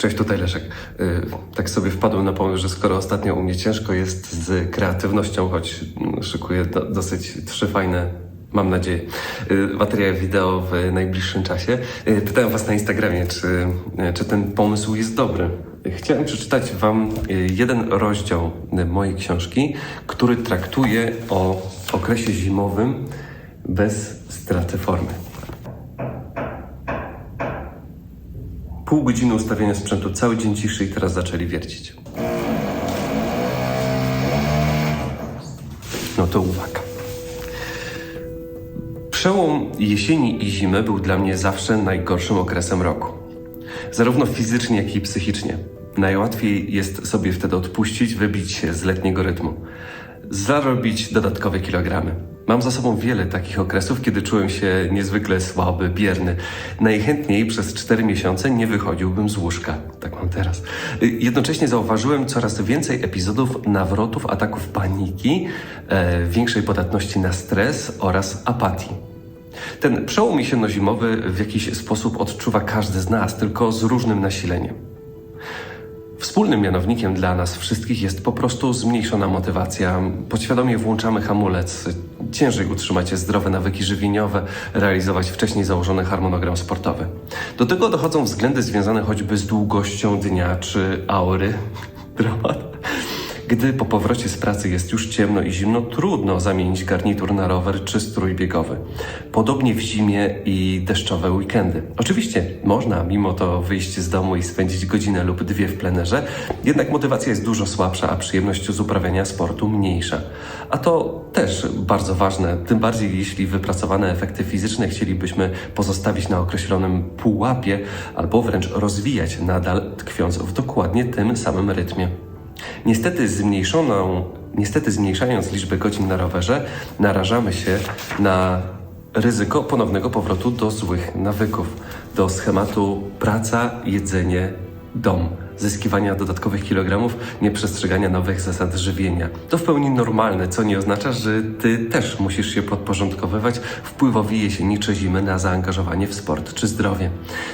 Cześć, tutaj Leszek. Y, Tak sobie wpadłem na pomysł, że skoro ostatnio u mnie ciężko jest z kreatywnością, choć mm, szykuję do, dosyć trzy fajne, mam nadzieję, y, materiały wideo w najbliższym czasie, y, pytałem Was na Instagramie, czy, y, czy ten pomysł jest dobry. Chciałem przeczytać Wam y, jeden rozdział y, mojej książki, który traktuje o okresie zimowym bez straty formy. Pół godziny ustawienia sprzętu, cały dzień ciszy i teraz zaczęli wiercić. No to uwaga. Przełom jesieni i zimy był dla mnie zawsze najgorszym okresem roku. Zarówno fizycznie, jak i psychicznie. Najłatwiej jest sobie wtedy odpuścić, wybić się z letniego rytmu. Zarobić dodatkowe kilogramy. Mam za sobą wiele takich okresów, kiedy czułem się niezwykle słaby, bierny. Najchętniej przez 4 miesiące nie wychodziłbym z łóżka. Tak mam teraz. Y, Jednocześnie zauważyłem coraz więcej epizodów nawrotów, ataków paniki, e, większej podatności na stres oraz apatii. Ten przełom jesienno-zimowy w jakiś sposób odczuwa każdy z nas, tylko z różnym nasileniem. Wspólnym mianownikiem dla nas wszystkich jest po prostu zmniejszona motywacja. Podświadomie włączamy hamulec. Ciężej utrzymać zdrowe nawyki żywieniowe, realizować wcześniej założony harmonogram sportowy. Do tego dochodzą względy związane choćby z długością dnia czy aury. Dramat. Gdy po powrocie z pracy jest już ciemno i zimno, trudno zamienić garnitur na rower czy strój biegowy. Podobnie w zimie i deszczowe weekendy. Oczywiście można mimo to wyjść z domu i spędzić godzinę lub dwie w plenerze, jednak motywacja jest dużo słabsza, a przyjemność z uprawiania sportu mniejsza. A to też bardzo ważne, tym bardziej jeśli wypracowane efekty fizyczne chcielibyśmy pozostawić na określonym pułapie albo wręcz rozwijać nadal, tkwiąc w dokładnie tym samym rytmie. Niestety zmniejszoną, niestety zmniejszając liczbę godzin na rowerze, narażamy się na ryzyko ponownego powrotu do złych nawyków, do schematu praca, jedzenie, dom, zyskiwania dodatkowych kilogramów, nieprzestrzegania nowych zasad żywienia. To w pełni normalne, co nie oznacza, że ty też musisz się podporządkowywać wpływowi jesieni czy zimy na zaangażowanie w sport czy zdrowie.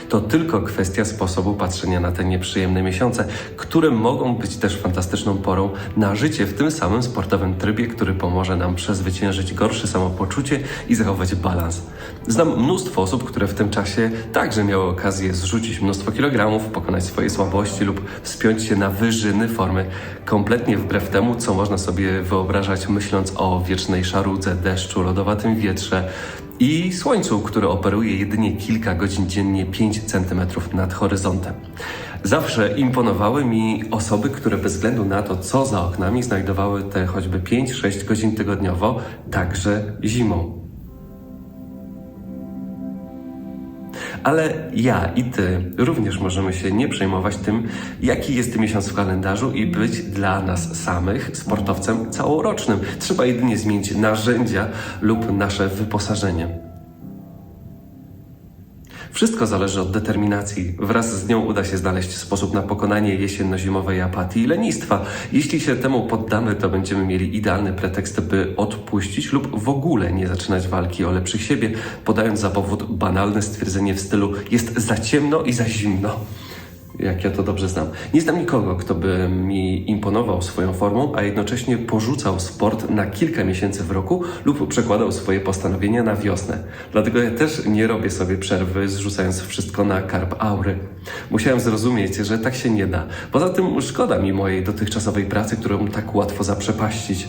To tylko kwestia sposobu patrzenia na te nieprzyjemne miesiące, które mogą być też fantastyczną porą na życie w tym samym sportowym trybie, który pomoże nam przezwyciężyć gorsze samopoczucie i zachować balans. Znam mnóstwo osób, które w tym czasie także miały okazję zrzucić mnóstwo kilogramów, pokonać swoje słabości lub wspiąć się na wyżyny formy, kompletnie wbrew temu, co można sobie wyobrażać, myśląc o wiecznej szarudze, deszczu, lodowatym wietrze i słońcu, które operuje jedynie kilka godzin dziennie 5 cm nad horyzontem. Zawsze imponowały mi osoby, które bez względu na to, co za oknami, znajdowały te choćby 5-6 godzin tygodniowo, także zimą. Ale ja i ty również możemy się nie przejmować tym, jaki jest miesiąc w kalendarzu i być dla nas samych sportowcem całorocznym. Trzeba jedynie zmienić narzędzia lub nasze wyposażenie. Wszystko zależy od determinacji. Wraz z nią uda się znaleźć sposób na pokonanie jesienno-zimowej apatii i lenistwa. Jeśli się temu poddamy, to będziemy mieli idealny pretekst, by odpuścić lub w ogóle nie zaczynać walki o lepszych siebie, podając za powód banalne stwierdzenie w stylu jest za ciemno i za zimno. Jak ja to dobrze znam. Nie znam nikogo, kto by mi imponował swoją formą, a jednocześnie porzucał sport na kilka miesięcy w roku lub przekładał swoje postanowienia na wiosnę. Dlatego ja też nie robię sobie przerwy, zrzucając wszystko na karp aury. Musiałem zrozumieć, że tak się nie da. Poza tym szkoda mi mojej dotychczasowej pracy, którą tak łatwo zaprzepaścić.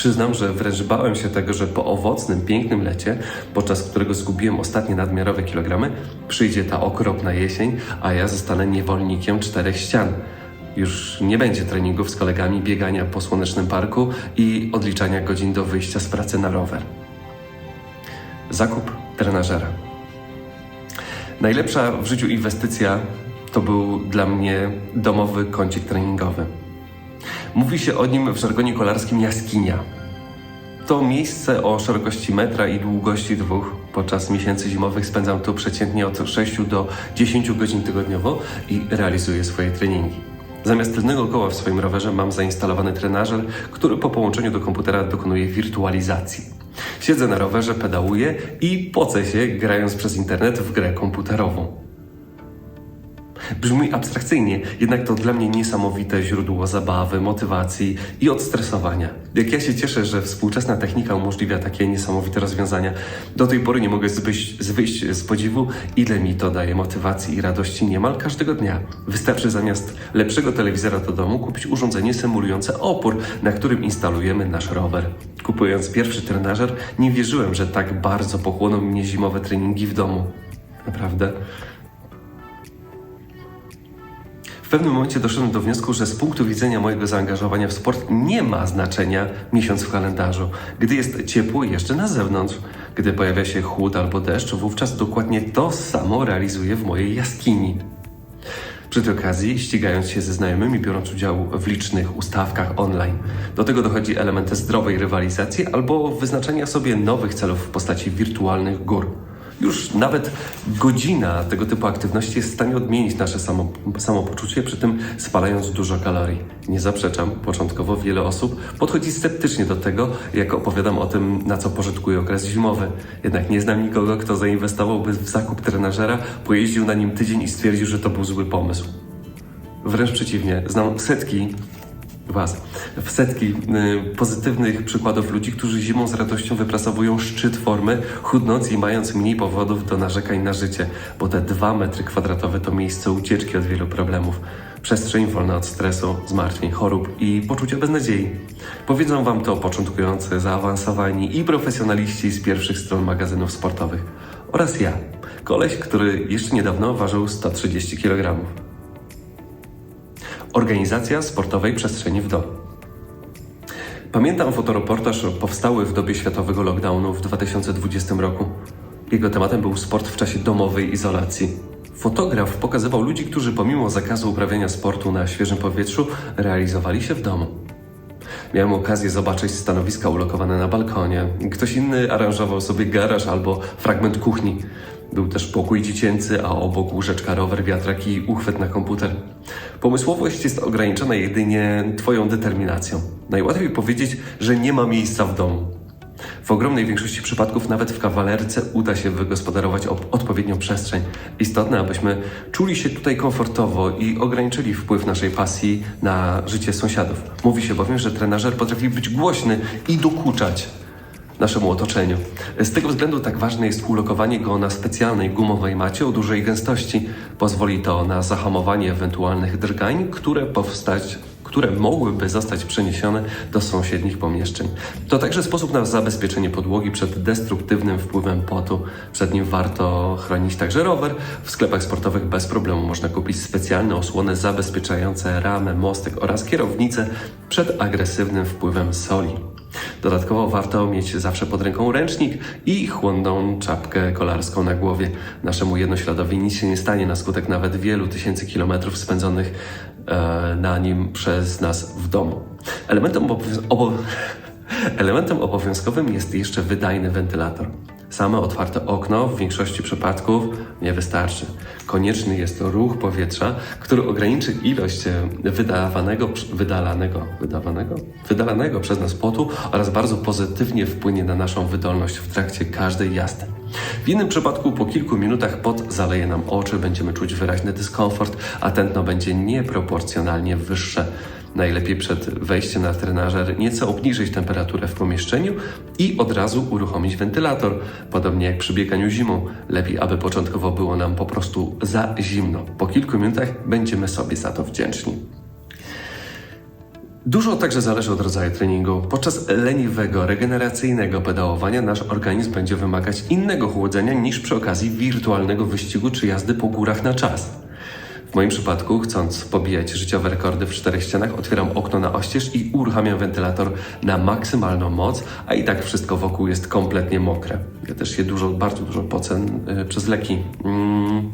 Przyznam, że wręcz bałem się tego, że po owocnym, pięknym lecie, podczas którego zgubiłem ostatnie nadmiarowe kilogramy, przyjdzie ta okropna jesień, a ja zostanę niewolnikiem czterech ścian. Już nie będzie treningów z kolegami, biegania po słonecznym parku i odliczania godzin do wyjścia z pracy na rower. Zakup trenażera. Najlepsza w życiu inwestycja to był dla mnie domowy kącik treningowy. Mówi się o nim w żargonie kolarskim jaskinia. To miejsce o szerokości metra i długości dwóch. Podczas miesięcy zimowych spędzam tu przeciętnie od 6 do 10 godzin tygodniowo i realizuję swoje treningi. Zamiast tylnego koła w swoim rowerze mam zainstalowany trenażer, który po połączeniu do komputera dokonuje wirtualizacji. Siedzę na rowerze, pedałuję i pocę się grając przez internet w grę komputerową. Brzmi abstrakcyjnie, jednak to dla mnie niesamowite źródło zabawy, motywacji i odstresowania. Jak ja się cieszę, że współczesna technika umożliwia takie niesamowite rozwiązania. Do tej pory nie mogę zbyś, wyjść z podziwu, ile mi to daje motywacji i radości niemal każdego dnia. Wystarczy zamiast lepszego telewizora do domu kupić urządzenie symulujące opór, na którym instalujemy nasz rower. Kupując pierwszy trenażer, nie wierzyłem, że tak bardzo pochłoną mnie zimowe treningi w domu. Naprawdę. Pewnym momencie doszedłem do wniosku, że z punktu widzenia mojego zaangażowania w sport nie ma znaczenia miesiąc w kalendarzu. Gdy jest ciepło jeszcze na zewnątrz, gdy pojawia się chłód albo deszcz, wówczas dokładnie to samo realizuję w mojej jaskini. Przy tej okazji, ścigając się ze znajomymi, biorąc udział w licznych ustawkach online. Do tego dochodzi element zdrowej rywalizacji albo wyznaczania sobie nowych celów w postaci wirtualnych gór. Już nawet godzina tego typu aktywności jest w stanie odmienić nasze samo, samopoczucie, przy tym spalając dużo kalorii. Nie zaprzeczam, początkowo wiele osób podchodzi sceptycznie do tego, jak opowiadam o tym, na co pożytkuje okres zimowy. Jednak nie znam nikogo, kto zainwestowałby w zakup trenażera, pojeździł na nim tydzień i stwierdził, że to był zły pomysł. Wręcz przeciwnie, znam setki Was. W setki y, pozytywnych przykładów ludzi, którzy zimą z radością wypracowują szczyt formy, chudnąc i mając mniej powodów do narzekań na życie, bo te dwa metry kwadratowe to miejsce ucieczki od wielu problemów. Przestrzeń wolna od stresu, zmartwień, chorób i poczucia beznadziei. Powiedzą Wam to początkujący, zaawansowani i profesjonaliści z pierwszych stron magazynów sportowych. Oraz ja, koleś, który jeszcze niedawno ważył 130 kg. Organizacja sportowej przestrzeni w domu. Pamiętam fotoreportaż powstały w dobie światowego lockdownu w 2020 roku. Jego tematem był sport w czasie domowej izolacji. Fotograf pokazywał ludzi, którzy pomimo zakazu uprawiania sportu na świeżym powietrzu realizowali się w domu. Miałem okazję zobaczyć stanowiska ulokowane na balkonie. Ktoś inny aranżował sobie garaż albo fragment kuchni. Był też pokój dziecięcy, a obok łóżeczka, rower, wiatrak i uchwyt na komputer. Pomysłowość jest ograniczona jedynie Twoją determinacją. Najłatwiej powiedzieć, że nie ma miejsca w domu. W ogromnej większości przypadków nawet w kawalerce uda się wygospodarować odpowiednią przestrzeń. Istotne, abyśmy czuli się tutaj komfortowo i ograniczyli wpływ naszej pasji na życie sąsiadów. Mówi się bowiem, że trenażer potrafi być głośny i dokuczać naszemu otoczeniu. Z tego względu tak ważne jest ulokowanie go na specjalnej gumowej macie o dużej gęstości. Pozwoli to na zahamowanie ewentualnych drgań, które powstać które mogłyby zostać przeniesione do sąsiednich pomieszczeń. To także sposób na zabezpieczenie podłogi przed destruktywnym wpływem potu. Przed nim warto chronić także rower. W sklepach sportowych bez problemu można kupić specjalne osłony zabezpieczające ramę, mostek oraz kierownicę przed agresywnym wpływem soli. Dodatkowo warto mieć zawsze pod ręką ręcznik i chłonną czapkę kolarską na głowie. Naszemu jednośladowi nic się nie stanie na skutek nawet wielu tysięcy kilometrów spędzonych e, na nim przez nas w domu. Elementem, obo elementem obowiązkowym jest jeszcze wydajny wentylator. Same otwarte okno w większości przypadków nie wystarczy. Konieczny jest ruch powietrza, który ograniczy ilość e, wydawanego, wydalanego, wydawanego, wydalanego przez nas potu oraz bardzo pozytywnie wpłynie na naszą wydolność w trakcie każdej jazdy. W innym przypadku po kilku minutach pot zaleje nam oczy, będziemy czuć wyraźny dyskomfort, a tętno będzie nieproporcjonalnie wyższe. Najlepiej przed wejściem na trenażer nieco obniżyć temperaturę w pomieszczeniu i od razu uruchomić wentylator. Podobnie jak przy bieganiu zimą. Lepiej, aby początkowo było nam po prostu za zimno. Po kilku minutach będziemy sobie za to wdzięczni. Dużo także zależy od rodzaju treningu. Podczas leniwego, regeneracyjnego pedałowania nasz organizm będzie wymagać innego chłodzenia niż przy okazji wirtualnego wyścigu czy jazdy po górach na czas. W moim przypadku, chcąc pobijać życiowe rekordy w czterech ścianach, otwieram okno na oścież i uruchamiam wentylator na maksymalną moc, a i tak wszystko wokół jest kompletnie mokre. Ja też się dużo, bardzo dużo pocen yy, przez leki. Mm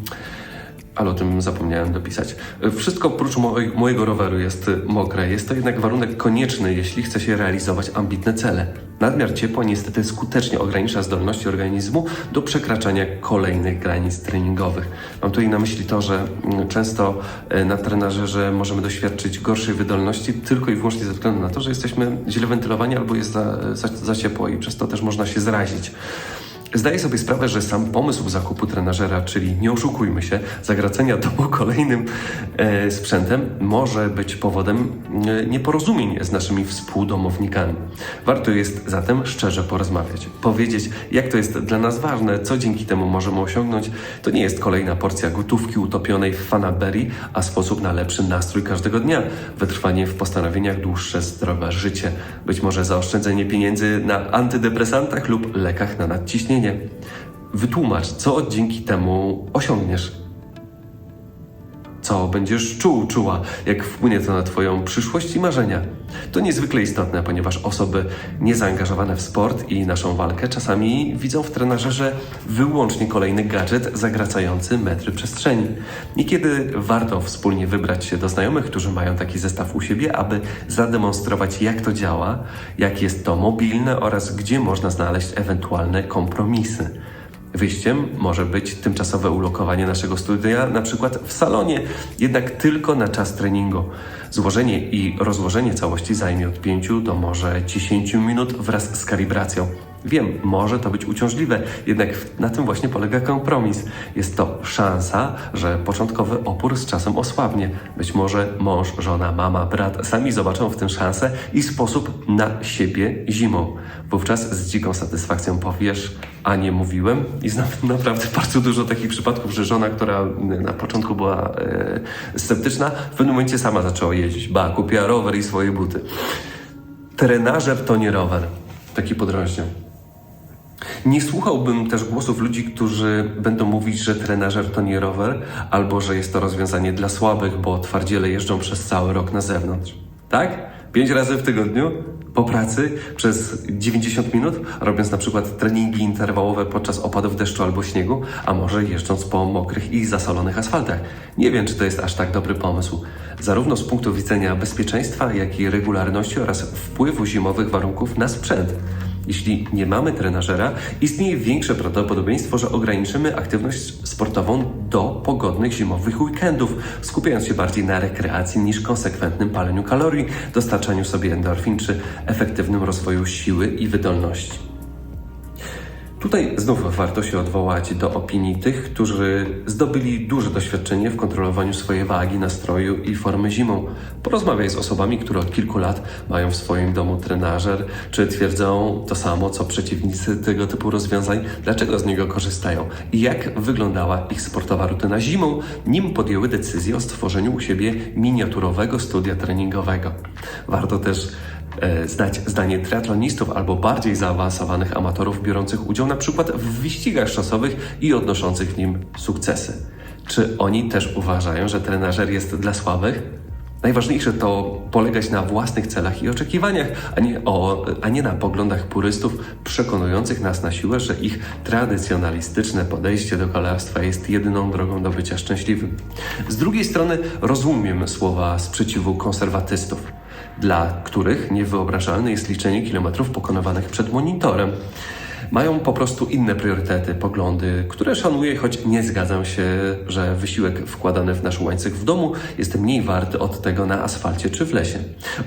ale o tym zapomniałem dopisać. Wszystko oprócz mojego roweru jest mokre. Jest to jednak warunek konieczny, jeśli chce się realizować ambitne cele. Nadmiar ciepła niestety skutecznie ogranicza zdolności organizmu do przekraczania kolejnych granic treningowych. Mam tutaj na myśli to, że mm, często e, na trenażerze możemy doświadczyć gorszej wydolności tylko i wyłącznie ze względu na to, że jesteśmy źle wentylowani albo jest za, za, za ciepło i przez to też można się zrazić. Zdaję sobie sprawę, że sam pomysł zakupu trenażera, czyli nie oszukujmy się, zagracenia domu kolejnym e, sprzętem, może być powodem e, nieporozumień z naszymi współdomownikami. Warto jest zatem szczerze porozmawiać, powiedzieć, jak to jest dla nas ważne, co dzięki temu możemy osiągnąć. To nie jest kolejna porcja gotówki utopionej w fanaberii, a sposób na lepszy nastrój każdego dnia, wytrwanie w postanowieniach, dłuższe, zdrowe życie, być może zaoszczędzenie pieniędzy na antydepresantach lub lekach na nadciśnienie. Wytłumacz, co dzięki temu osiągniesz. Co będziesz czuł, czuła, jak wpłynie to na Twoją przyszłość i marzenia. To niezwykle istotne, ponieważ osoby niezaangażowane w sport i naszą walkę czasami widzą w trenażerze wyłącznie kolejny gadżet zagracający metry przestrzeni. Niekiedy warto wspólnie wybrać się do znajomych, którzy mają taki zestaw u siebie, aby zademonstrować, jak to działa, jak jest to mobilne oraz gdzie można znaleźć ewentualne kompromisy. Wyjściem może być tymczasowe ulokowanie naszego studia, na przykład w salonie, jednak tylko na czas treningu. Złożenie i rozłożenie całości zajmie od 5 do może 10 minut wraz z kalibracją. Wiem, może to być uciążliwe, jednak na tym właśnie polega kompromis. Jest to szansa, że początkowy opór z czasem osłabnie. Być może mąż, żona, mama, brat sami zobaczą w tym szansę i sposób na siebie zimą. Wówczas z dziką satysfakcją powiesz, a nie mówiłem. I znam naprawdę bardzo dużo takich przypadków, że żona, która na początku była e, sceptyczna, w pewnym momencie sama zaczęła jeździć. Ba, kupiła rower i swoje buty. Trenażer to nie rower. Taki podręcznik. Nie słuchałbym też głosów ludzi, którzy będą mówić, że trenażer to nie rower, albo że jest to rozwiązanie dla słabych, bo twardziele jeżdżą przez cały rok na zewnątrz. Tak? Pięć razy w tygodniu po pracy przez 90 minut, robiąc na przykład treningi interwałowe podczas opadów deszczu albo śniegu, a może jeżdżąc po mokrych i zasolonych asfaltach. Nie wiem, czy to jest aż tak dobry pomysł. Zarówno z punktu widzenia bezpieczeństwa, jak i regularności oraz wpływu zimowych warunków na sprzęt. Jeśli nie mamy trenażera, istnieje większe prawdopodobieństwo, że ograniczymy aktywność sportową do pogodnych zimowych weekendów, skupiając się bardziej na rekreacji niż konsekwentnym paleniu kalorii, dostarczaniu sobie endorfin czy efektywnym rozwoju siły i wydolności. Tutaj znów warto się odwołać do opinii tych, którzy zdobyli duże doświadczenie w kontrolowaniu swojej wagi, nastroju i formy zimą. Porozmawiaj z osobami, które od kilku lat mają w swoim domu trenażer, czy twierdzą to samo, co przeciwnicy tego typu rozwiązań, dlaczego z niego korzystają i jak wyglądała ich sportowa rutyna zimą, nim podjęły decyzję o stworzeniu u siebie miniaturowego studia treningowego. Warto też e, znać zdanie triatlonistów albo bardziej zaawansowanych amatorów biorących udział na przykład w wyścigach szosowych i odnoszących w nim sukcesy. Czy oni też uważają, że trenażer jest dla słabych? Najważniejsze to polegać na własnych celach i oczekiwaniach, a nie, o, a nie na poglądach purystów przekonujących nas na siłę, że ich tradycjonalistyczne podejście do kolarstwa jest jedyną drogą do bycia szczęśliwym. Z drugiej strony rozumiem słowa sprzeciwu konserwatystów dla których niewyobrażalne jest liczenie kilometrów pokonywanych przed monitorem. Mają po prostu inne priorytety, poglądy, które szanuję, choć nie zgadzam się, że wysiłek wkładany w nasz łańcuch w domu jest mniej warty od tego na asfalcie czy w lesie.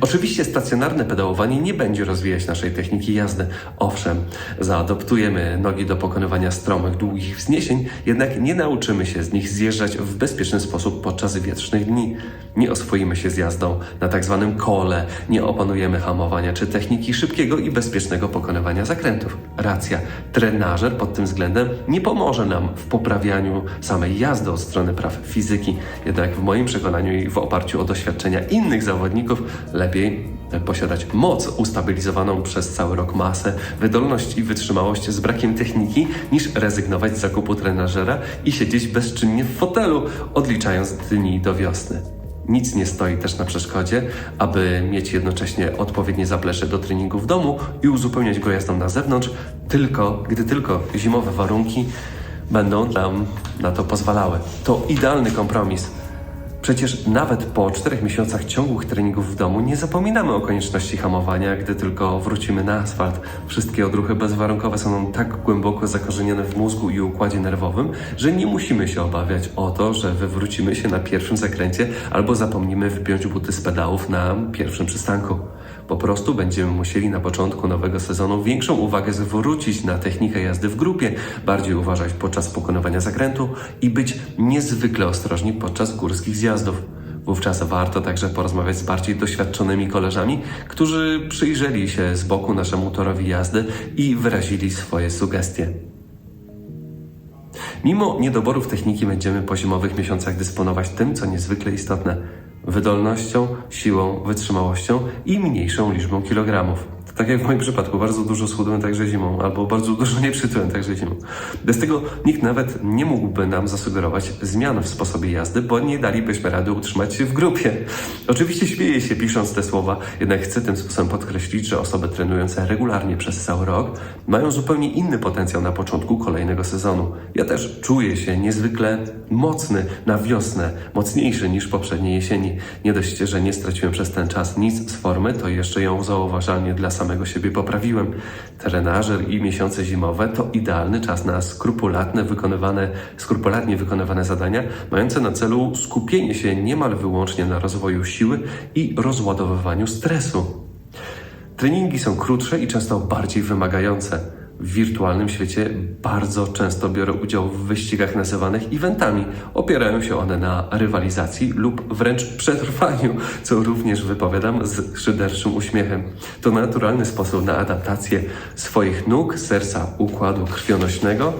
Oczywiście stacjonarne pedałowanie nie będzie rozwijać naszej techniki jazdy. Owszem, zaadoptujemy nogi do pokonywania stromych, długich wzniesień, jednak nie nauczymy się z nich zjeżdżać w bezpieczny sposób podczas wietrznych dni. Nie oswoimy się z jazdą na tak zwanym kole, nie opanujemy hamowania czy techniki szybkiego i bezpiecznego pokonywania zakrętów. Racja, trenażer pod tym względem nie pomoże nam w poprawianiu samej jazdy od strony praw fizyki. Jednak w moim przekonaniu i w oparciu o doświadczenia innych zawodników lepiej posiadać moc ustabilizowaną przez cały rok masę, wydolność i wytrzymałość z brakiem techniki, niż rezygnować z zakupu trenażera i siedzieć bezczynnie w fotelu, odliczając dni do wiosny. Nic nie stoi też na przeszkodzie, aby mieć jednocześnie odpowiednie zaplecze do treningu w domu i uzupełniać go jazdą na zewnątrz, tylko gdy tylko zimowe warunki będą nam na to pozwalały. To idealny kompromis. Przecież nawet po czterech miesiącach ciągłych treningów w domu nie zapominamy o konieczności hamowania, gdy tylko wrócimy na asfalt. Wszystkie odruchy bezwarunkowe są tak głęboko zakorzenione w mózgu i układzie nerwowym, że nie musimy się obawiać o to, że wywrócimy się na pierwszym zakręcie albo zapomnimy wypiąć buty z pedałów na pierwszym przystanku. Po prostu będziemy musieli na początku nowego sezonu większą uwagę zwrócić na technikę jazdy w grupie, bardziej uważać podczas pokonywania zakrętu i być niezwykle ostrożni podczas górskich zjazdów. Wówczas warto także porozmawiać z bardziej doświadczonymi koleżami, którzy przyjrzeli się z boku naszemu torowi jazdy i wyrazili swoje sugestie. Mimo niedoborów techniki będziemy po zimowych miesiącach dysponować tym, co niezwykle istotne wydolnością, siłą, wytrzymałością i mniejszą liczbą kilogramów. Tak jak w moim przypadku, bardzo dużo schudłem także zimą, albo bardzo dużo nie przytyłem także zimą. Bez tego nikt nawet nie mógłby nam zasugerować zmian w sposobie jazdy, bo nie dalibyśmy rady utrzymać się w grupie. Oczywiście śmieję się pisząc te słowa, jednak chcę tym sposobem podkreślić, że osoby trenujące regularnie przez cały rok mają zupełnie inny potencjał na początku kolejnego sezonu. Ja też czuję się niezwykle mocny na wiosnę, mocniejszy niż poprzedniej jesieni. Nie dość, że nie straciłem przez ten czas nic z formy, to jeszcze ją zauważalnie dla samego siebie poprawiłem. Trenażer i miesiące zimowe to idealny czas na skrupulatne wykonywane, skrupulatnie wykonywane zadania, mające na celu skupienie się niemal wyłącznie na rozwoju siły i rozładowywaniu stresu. Treningi są krótsze i często bardziej wymagające. W wirtualnym świecie bardzo często biorę udział w wyścigach nazywanych eventami. Opierają się one na rywalizacji lub wręcz przetrwaniu, co również wypowiadam z szyderczym uśmiechem. To naturalny sposób na adaptację swoich nóg, serca, układu krwionośnego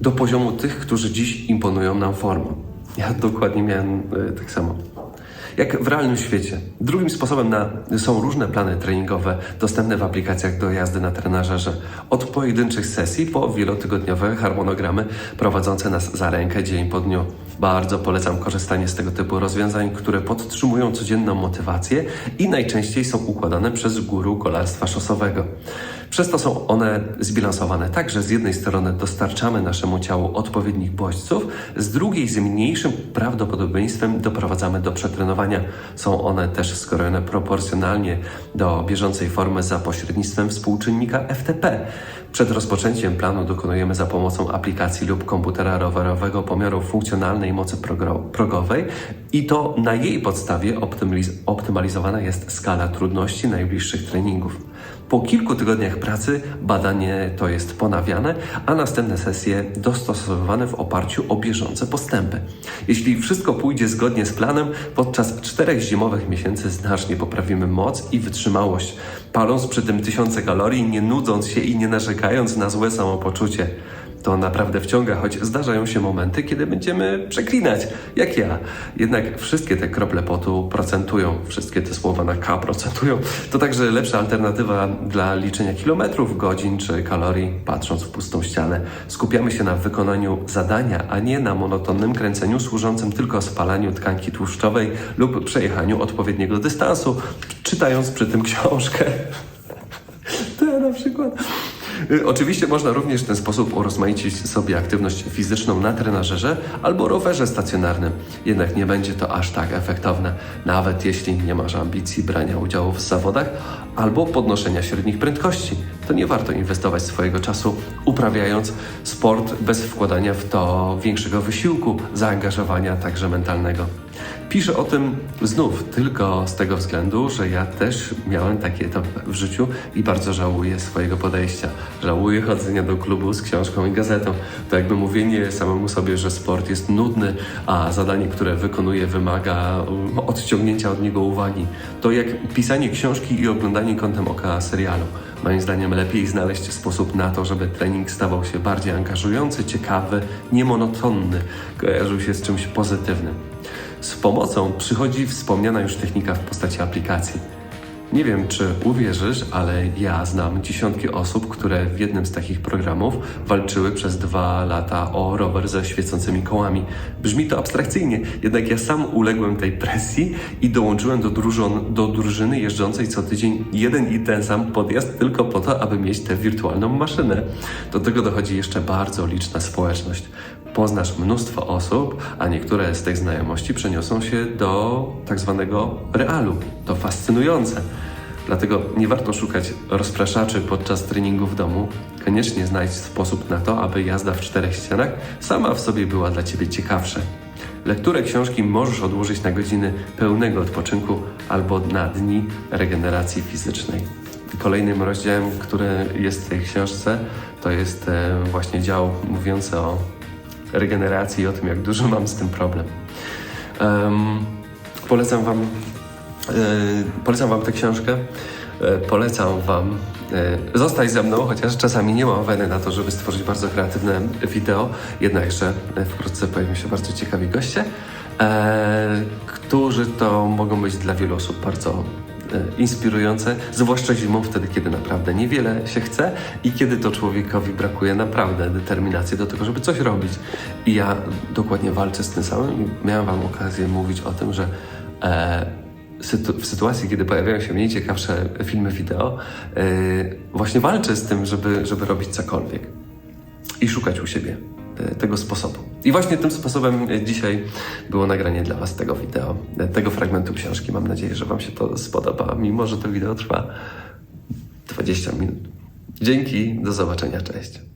do poziomu tych, którzy dziś imponują nam formą. Ja dokładnie miałem e, tak samo. Jak w realnym świecie. Drugim sposobem na, są różne plany treningowe dostępne w aplikacjach do jazdy na trenażerze. Od pojedynczych sesji po wielotygodniowe harmonogramy prowadzące nas za rękę dzień po dniu. Bardzo polecam korzystanie z tego typu rozwiązań, które podtrzymują codzienną motywację i najczęściej są układane przez guru kolarstwa szosowego. Przez to są one zbilansowane tak, że z jednej strony dostarczamy naszemu ciału odpowiednich bodźców, z drugiej z mniejszym prawdopodobieństwem doprowadzamy do przetrenowania. Są one też skrojone proporcjonalnie do bieżącej formy za pośrednictwem współczynnika FTP. Przed rozpoczęciem planu dokonujemy za pomocą aplikacji lub komputera rowerowego pomiaru funkcjonalnej mocy progowej i to na jej podstawie optymaliz- optymalizowana jest skala trudności najbliższych treningów. Po kilku tygodniach pracy badanie to jest ponawiane, a następne sesje dostosowywane w oparciu o bieżące postępy. Jeśli wszystko pójdzie zgodnie z planem, podczas czterech zimowych miesięcy znacznie poprawimy moc i wytrzymałość, paląc przy tym tysiące kalorii, nie nudząc się i nie narzekając na złe samopoczucie. To naprawdę wciąga, choć zdarzają się momenty, kiedy będziemy przeklinać, jak ja. Jednak wszystkie te krople potu procentują, wszystkie te słowa na K procentują. To także lepsza alternatywa dla liczenia kilometrów, godzin czy kalorii, patrząc w pustą ścianę. Skupiamy się na wykonaniu zadania, a nie na monotonnym kręceniu służącym tylko spalaniu tkanki tłuszczowej lub przejechaniu odpowiedniego dystansu, czytając przy tym książkę. To ja na przykład. Y, Oczywiście można również w ten sposób urozmaicić sobie aktywność fizyczną na trenażerze albo rowerze stacjonarnym. Jednak nie będzie to aż tak efektowne, nawet jeśli nie masz ambicji brania udziału w zawodach albo podnoszenia średnich prędkości. To nie warto inwestować swojego czasu uprawiając sport bez wkładania w to większego wysiłku, zaangażowania także mentalnego. Piszę o tym znów tylko z tego względu, że ja też miałem taki etap w życiu i bardzo żałuję swojego podejścia. Żałuję chodzenia do klubu z książką i gazetą. To jakby mówienie samemu sobie, że sport jest nudny, a zadanie, które wykonuję, wymaga um, odciągnięcia od niego uwagi. To jak pisanie książki i oglądanie kątem oka serialu. Moim zdaniem lepiej znaleźć sposób na to, żeby trening stawał się bardziej angażujący, ciekawy, niemonotonny, kojarzył się z czymś pozytywnym. Z pomocą przychodzi wspomniana już technika w postaci aplikacji. Nie wiem, czy uwierzysz, ale ja znam dziesiątki osób, które w jednym z takich programów walczyły przez dwa lata o rower ze świecącymi kołami. Brzmi to abstrakcyjnie, jednak ja sam uległem tej presji i dołączyłem do, drużon, do drużyny jeżdżącej co tydzień jeden i ten sam podjazd tylko po to, aby mieć tę wirtualną maszynę. Do tego dochodzi jeszcze bardzo liczna społeczność. Poznasz mnóstwo osób, a niektóre z tych znajomości przeniosą się do tak zwanego realu. To fascynujące. Dlatego nie warto szukać rozpraszaczy podczas treningu w domu. Koniecznie znajdź sposób na to, aby jazda w czterech ścianach sama w sobie była dla Ciebie ciekawsza. Lekturę książki możesz odłożyć na godziny pełnego odpoczynku albo na dni regeneracji fizycznej. Kolejnym rozdziałem, który jest w tej książce, to jest e, właśnie dział mówiący o regeneracji i o tym, jak dużo mam z tym problem. Em, polecam Wam polecam Wam tę książkę. E, Polecam Wam e, zostać ze mną, chociaż czasami nie mam weny na to, żeby stworzyć bardzo kreatywne wideo. Jednakże e, wkrótce pojawią się bardzo ciekawi goście, e, którzy to mogą być dla wielu osób bardzo e, inspirujące, zwłaszcza zimą, wtedy kiedy naprawdę niewiele się chce i kiedy to człowiekowi brakuje naprawdę determinacji do tego, żeby coś robić. I ja dokładnie walczę z tym samym i miałem Wam okazję mówić o tym, że e, w sytuacji, kiedy pojawiają się mniej ciekawsze filmy wideo, yy, właśnie walczę z tym, żeby, żeby robić cokolwiek i szukać u siebie yy, tego sposobu. I właśnie tym sposobem dzisiaj było nagranie dla Was tego wideo, yy, tego fragmentu książki. Mam nadzieję, że Wam się to spodoba, mimo że to wideo trwa 20 minut. Dzięki, do zobaczenia, cześć.